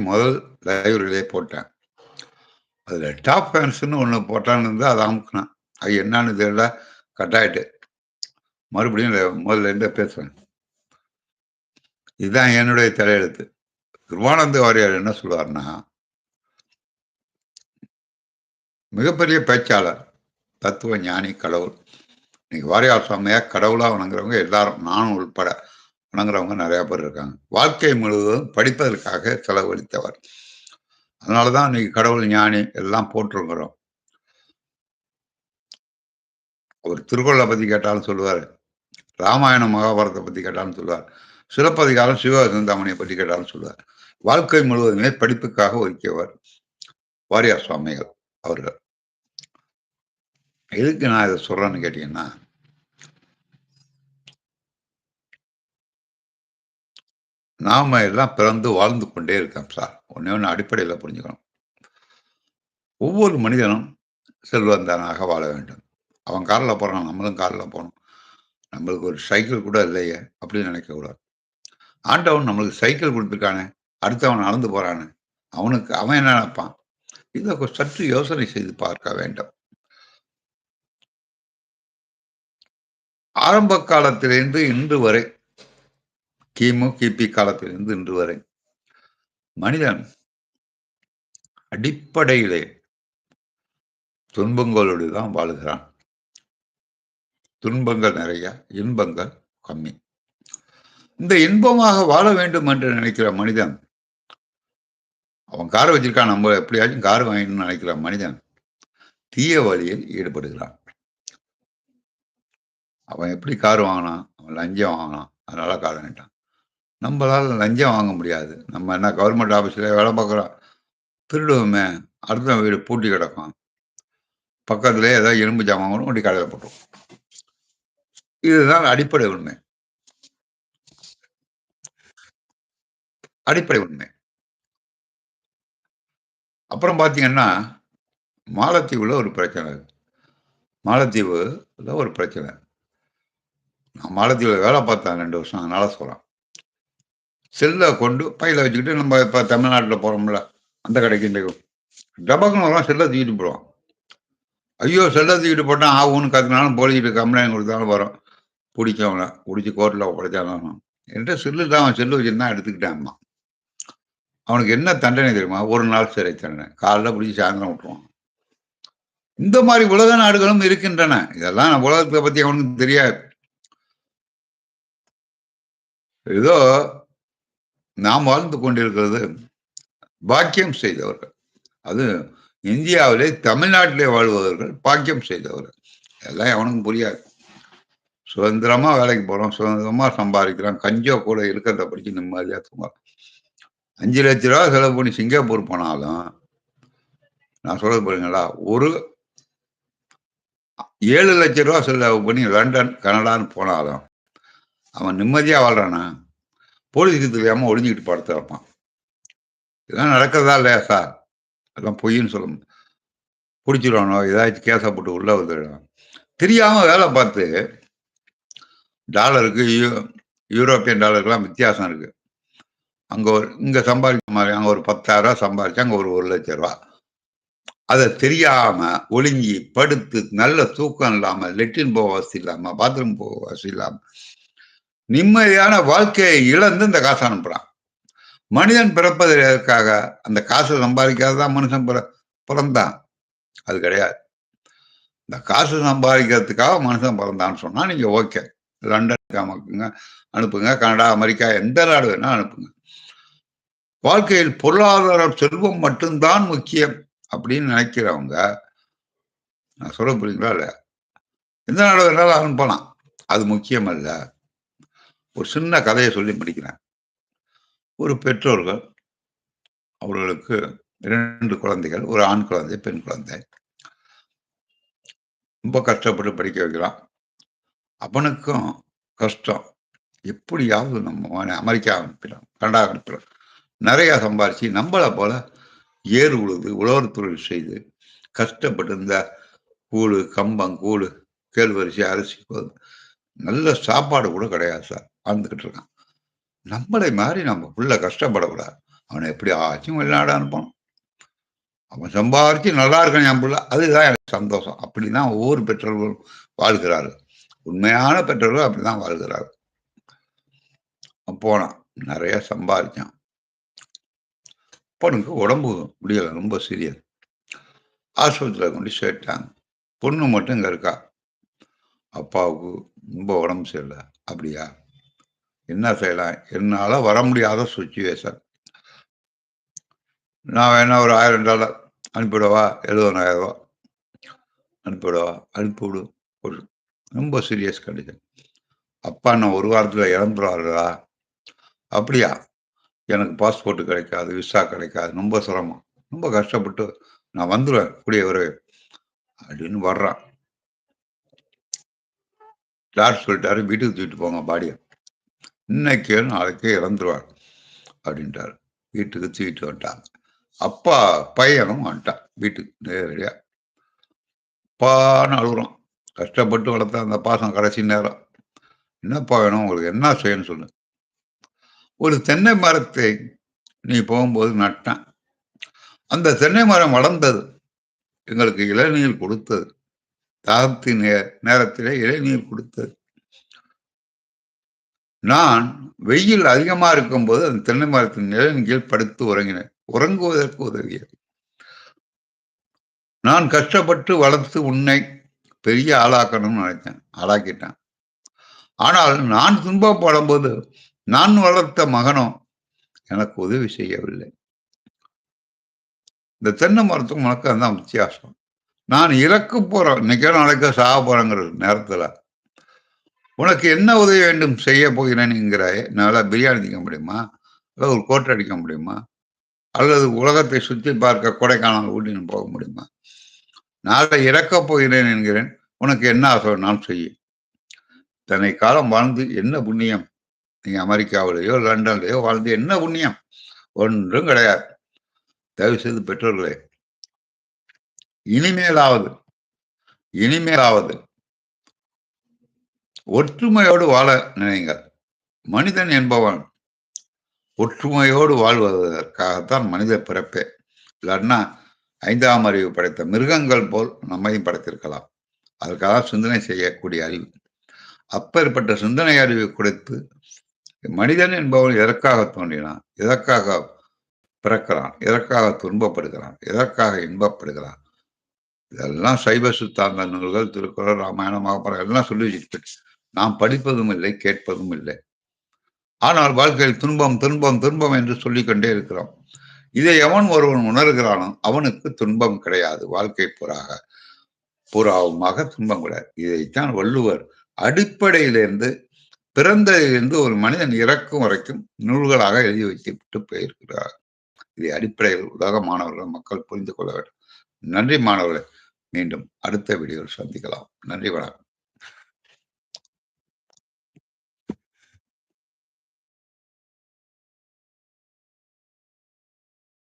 முதல் லைப்ரரியிலே போட்டேன். அதில் டாப் ஃபேன்ஸ்னு ஒன்று போட்டான்னு இருந்தால் அதை அமுக்கினேன். அது என்னன்னு தெரியல. கட் ஆயிட்டு. மறுபடியும் முதல்ல இருந்தே பேசுவேன். இதுதான் என்னுடைய தலையெழுத்து. திருவானந்த வாரியார் என்ன சொல்லுவார்னா மிகப்பெரிய பேச்சாளர் தத்துவ ஞானி கடவுள். இன்னைக்கு வாரியார் சுவாமியா கடவுளாக வணங்குறவங்க எல்லாரும் நானும் உள்பட வணங்குறவங்க நிறைய பேர் இருக்காங்க. வாழ்க்கை முழுவதும் படிப்பதற்காக செலவழித்தவர். அதனாலதான் இன்னைக்கு கடவுள் ஞானி எல்லாம் போட்டிருக்கிறோம். அவர் திருக்குறளை பத்தி கேட்டாலும் சொல்லுவார். ராமாயணம் மகாபாரதத்தை பத்தி கேட்டாலும் சொல்லுவார். சிலப்பதிகாரம் சிவ சிந்தாமணியை பற்றி கேட்டாலும் சொல்லுவார். வாழ்க்கை முழுவதுமே படிப்புக்காக ஒதுக்கியவர் வாரியார் சுவாமிகள் அவர்கள். எதுக்கு நான் இதை சொல்றேன்னு கேட்டீங்கன்னா நாம எல்லாம் பிறந்து வாழ்ந்து கொண்டே இருக்கோம் சார் ஒன்னே ஒன்று அடிப்படையில் புரிஞ்சுக்கணும். ஒவ்வொரு மனிதனும் செல்வந்தனாக வாழ வேண்டும். அவன் காரில் போகிறான் நம்மளும் காரில் போகணும். நம்மளுக்கு ஒரு சைக்கிள் கூட இல்லையே அப்படின்னு நினைக்கக்கூடாது ஆண்டவன் நம்மளுக்கு சைக்கிள் கொடுத்துருக்கானே அடுத்தவன் நடந்து போகிறானே அவனுக்கு அவன் என்ன நினைப்பான்? இதை சற்று யோசனை செய்து பார்க்க வேண்டும். ஆரம்ப காலத்திலிருந்து இன்று வரை கிமு கிபி காலத்திலிருந்து இன்று வரை. மனிதன் அடிப்படையிலே துன்பங்களோடு தான் வாழுகிறான். துன்பங்கள் நிறைய இன்பங்கள் கம்மி. இந்த இன்பமாக வாழ வேண்டும் என்று நினைக்கிற மனிதன் அவன் கார் வச்சிருக்கான் நம்ம எப்படியாச்சும் கார் வாங்கணும்னு நினைக்கிற மனிதன் தீய வழியில் ஈடுபடுகிறான். அவன் எப்படி கார் வாங்கினான்? அவன் லஞ்சம் வாங்கினான். அதனால கார் வாங்கிட்டான். நம்மளால் லஞ்சம் வாங்க முடியாது. நம்ம என்ன கவர்மெண்ட் ஆஃபீஸில் வேலை பார்க்குறோம். திருடுவோமே அடுத்த வீடு பூட்டி கிடக்கும். பக்கத்துலேயே ஏதாவது இரும்பு ஜாமான் வாங்கணும் அப்படி கடையில் போட்டுரும் இதுதான் அடிப்படை உண்மை. அடிப்படை உண்மை. அப்புறம் பார்த்தீங்கன்னா மாலத்தீவுல ஒரு பிரச்சனை இருக்கு. மாலத்தீவுல ஒரு பிரச்சனை. நான் மாலத்தீவுல வேலை பார்த்தேன் ரெண்டு வருஷம் அதனால சொல்றேன். செல்லை கொண்டு பையில வச்சுக்கிட்டு நம்ம இப்போ தமிழ்நாட்டில் போறோம்ல அந்த கடைக்கு இன்றைக்கும் டபக்குனெல்லாம் செல்லை தூக்கிட்டு போடுவான் ஐயோ செல்லை தூக்கிட்டு போட்டால் ஆகும்னு கத்துனாலும் போலீஸ்கிட்ட கம்ப்ளைண்ட் கொடுத்தாலும் வரும். பிடிச்சவங்கள பிடிச்சி கோர்ட்டில் ஒப்படைச்சாலும் என்கிட்ட செல்லு தான் அவன் செல்லு வச்சுருந்தான் எடுத்துக்கிட்டான் அம்மா. அவனுக்கு என்ன தண்டனை தெரியுமா? ஒரு நாள் சிறை தண்டனை. காலைல பிடிச்சி சாயந்தரம் விட்டுருவான். இந்த மாதிரி உலக நாடுகளும் இருக்கின்றன. இதெல்லாம் நம்ம உலகத்தை பற்றி அவனுக்கு தெரியாது. ஏதோ நாம் வாழ்ந்து கொண்டிருக்கிறது பாக்கியம் செய்தவர்கள். அது இந்தியாவிலே தமிழ்நாட்டிலே வாழ்பவர்கள் பாக்கியம் செய்தவர்கள். எல்லாம் எவனுக்கும் புரியாது. சுதந்திரமா வேலைக்கு போறோம் சுதந்திரமா சம்பாதிக்கிறோம் கஞ்சோ கூட இருக்கிறத படிச்சு நிம்மதியா தூங்கலாம். அஞ்சு லட்ச ரூபா செலவு பண்ணி சிங்கப்பூர் போனாலும் நான் சொல்றது பாருங்களா ஒரு ஏழு லட்ச ரூபா செலவு பண்ணி லண்டன் கனடான்னு போனாலும் அவன் நிம்மதியா வாழ்றானா? போலீஸுக்கு தெரியாமல் ஒளிஞ்சுக்கிட்டு படத்தை வைப்பான் இதெல்லாம் நடக்கிறதா இல்லையா சார்? அதெல்லாம் பொய்ன்னு சொல்ல பிடிச்சிடுவானோ ஏதாச்சும் கேஸை போட்டு உள்ளே வந்துடுவான் தெரியாமல் வேலை பார்த்து டாலருக்கு யூ- யூரோப்பியன் டாலருக்குலாம் வித்தியாசம் இருக்குது அங்கே ஒரு இங்கே சம்பாதிக்க மாதிரி அங்கே ஒரு பத்தாயிரம் ரூபா சம்பாதிச்சு அங்கே ஒரு ஒரு லட்சம் ரூபா. அதை தெரியாமல் ஒழுங்கி படுத்து நல்ல தூக்கம் இல்லாமல் லெட்டின் போக வசதி இல்லாமல் பாத்ரூம் போக வசதி இல்லாமல் நிம்மதியான வாழ்க்கையை இழந்து இந்த காசை அனுப்புறான். மனிதன் பிறப்பதற்காக அந்த காசை சம்பாதிக்காதான் மனுஷன் பிற பிறந்தான். அது கிடையாது. இந்த காசு சம்பாதிக்கிறதுக்காக மனுஷன் பிறந்தான்னு சொன்னா நீங்க ஓகே. லண்டனுக்கு அனுப்புங்க அனுப்புங்க கனடா அமெரிக்கா எந்த நாடு வேணா அனுப்புங்க. வாழ்க்கையில் பொருளாதார செல்வம் மட்டும்தான் முக்கியம் அப்படின்னு நினைக்கிறவங்க நான் சொல்ல புரியுங்களா இல்லையா? எந்த நாடு வேணாலும் அனுப்பலாம். அது முக்கியம் அல்ல ஒரு சின்ன கதையை சொல்லி முடிக்கிறேன். ஒரு பெற்றோர்கள் அவர்களுக்கு இரண்டு குழந்தைகள் ஒரு ஆண் குழந்தை பெண் குழந்தை. ரொம்ப கஷ்டப்பட்டு படிக்க வைக்கிறான். அவனுக்கும் கஷ்டம். எப்படியாவது நம்ம அமெரிக்கா அனுப்பிடலாம் கனடா அனுப்பிடலாம். நிறைய சம்பாரிச்சு நம்மளை போல ஏறு உழுது உழவர் தொழில் செய்து கஷ்டப்பட்டு இந்த கூழு கம்பம் கூழு கேழ்வரிசி அரிசி நல்ல சாப்பாடு கூட கிடையாது சார். வாழ்ந்துக்கிட்டு இருக்கான். நம்மளை மாதிரி நம்ம புள்ள கஷ்டப்படக்கூடாது. அவனை எப்படி ஆச்சும் வெளிநாடு அனுப்பணும். அவன் சம்பாதிச்சு நல்லா இருக்கான் என் பிள்ளை. அதுதான் எனக்கு சந்தோஷம். அப்படிதான் ஒவ்வொரு பெற்றோர்களும் வாழ்கிறார்கள். உண்மையான பெற்றோர்கள் அப்படிதான் வாழ்கிறார்கள். போனான். நிறைய சம்பாதிச்சான் பொண்ணுக்கு உடம்பு முடியல. ரொம்ப சீரியஸ் ஆஸ்பத்திரியில் கொண்டு சேர்த்தாங்க பொண்ணு மட்டும் இங்க இருக்கா? அப்பாவுக்கு ரொம்ப உடம்பு சரியில்லை. அப்படியா? என்ன செய்யலாம்? என்னால் வர முடியாத சுச்சுவேஷன் நான் வேணா ஒரு ஆயிரம் டாலர் அனுப்பிவிடவா எழுபதனாயிரம் ரூபா. அனுப்பிவிடவா அனுப்பிவிடு. ஒரு ரொம்ப சீரியஸ் கண்டிஷன் அப்பா நான் ஒரு வாரத்தில் இறந்துருவாருடா அப்படியா? எனக்கு பாஸ்போர்ட் கிடைக்காது விசா கிடைக்காது. ரொம்ப சிரமம். ரொம்ப கஷ்டப்பட்டு நான் வந்துடுவேன் கூடிய ஒரு அப்படின்னு வர்றான். டாக்டர் சொல்லிட்டாரு வீட்டுக்கு தூக்கிட்டு போங்க பாடியை. இன்னைக்கு நாளைக்கே இறந்துருவார் அப்படின்ட்டாரு வீட்டுக்கு தூக்கிட்டு வந்துட்டாங்க. அப்பா பையனும் வந்துட்டான் வீட்டுக்கு நேரடியாக அப்பான்னு அழுகுறோம் கஷ்டப்பட்டு வளர்த்த அந்த பாசம் கடைசி நேரம். என்னப்பா வேணும்? உங்களுக்கு என்ன செய்யணும்னு சொல்லு. ஒரு தென்னை மரத்தை நீ போகும்போது நட்டான். அந்த தென்னை மரம் வளர்ந்தது. எங்களுக்கு இளநீர் கொடுத்தது. தாகத்தின் நேரத்திலே இளநீர் கொடுத்தது. நான் வெயில் அதிகமாக இருக்கும்போது அந்த தென்னை மரத்தின் நிழலின் கீழ் படுத்து உறங்கினேன். உறங்குவதற்கு உதவியது. நான் கஷ்டப்பட்டு வளர்த்து உன்னை பெரிய ஆளாக்கணும்னு நினைச்சேன் ஆளாக்கிட்டேன். ஆனால் நான் துன்பப்படும் போது நான் வளர்த்த மகனும் எனக்கு உதவி செய்யவில்லை. இந்த தென்னை மரத்துக்கும் உனக்கு தான் வித்தியாசம். நான் இறக்க போறேன் இன்னைக்கே நாளைக்கு சாக போறேங்கிற நேரத்துல உனக்கு என்ன உதவி வேண்டும்? செய்ய போகிறேன்ங்கிறாய். நல்லா பிரியாணி திங்க முடியுமா? அல்லது ஒரு கோட்டை அடிக்க முடியுமா? அல்லது உலகத்தை சுற்றி பார்க்க கொடைக்கானல் ஊட்டின்னு போக முடியுமா? நாளை இறக்கப் போகிறேன் என்கிறேன். உனக்கு என்ன ஆசை? நான் செய்ய. தன்னை காலம் வாழ்ந்து என்ன புண்ணியம்? நீங்க அமெரிக்காவிலேயோ லண்டன்லேயோ வாழ்ந்து என்ன புண்ணியம்? ஒன்றும் கிடையாது. தயவு செய்து பெற்றோர்களே இனிமேலாவது இனிமேலாவது ஒற்றுமையோடு வாழ நினைங்கள் மனிதன் என்பவன் ஒற்றுமையோடு வாழ்வதற்காகத்தான் மனித பிறப்பே. இல்லைன்னா ஐந்தாம் அறிவு படைத்த மிருகங்கள் போல் நம்மையும் படைத்திருக்கலாம். அதற்காக சிந்தனை செய்யக்கூடிய அறிவு. அப்பேற்பட்ட சிந்தனை அறிவு கொடுத்து மனிதன் என்பவன் எதற்காக தோன்றினான்? எதற்காக பிறக்கிறான்? எதற்காக துன்பப்படுகிறான்? எதற்காக இன்பப்படுகிறான்? இதெல்லாம் சைவ சித்தாந்த நூல்கள் திருக்குறள் ராமாயணம் மகாபாரதம் எல்லாம் சொல்லி வச்சிருக்கு நாம் படிப்பதும் இல்லை கேட்பதும் இல்லை. ஆனால் வாழ்க்கையில் துன்பம் துன்பம் துன்பம் என்று சொல்லிக்கொண்டே இருக்கிறோம். இதை எவன் ஒருவன் உணர்கிறானோ அவனுக்கு துன்பம் கிடையாது. வாழ்க்கை புறாக புறாவுமாக துன்பம் கிடையாது. இதைத்தான் வள்ளுவர் அடிப்படையிலிருந்து பிறந்ததிலிருந்து ஒரு மனிதன் இறக்கும் வரைக்கும் நூல்களாக எழுதி வைத்துவிட்டு போயிருக்கிறார். இதை அடிப்படையில் உலக மாணவர்கள் மக்கள் புரிந்து கொள்ள வேண்டும். நன்றி மாணவர்களை மீண்டும் அடுத்த வீடியோவில் சந்திக்கலாம். நன்றி வணக்கம்.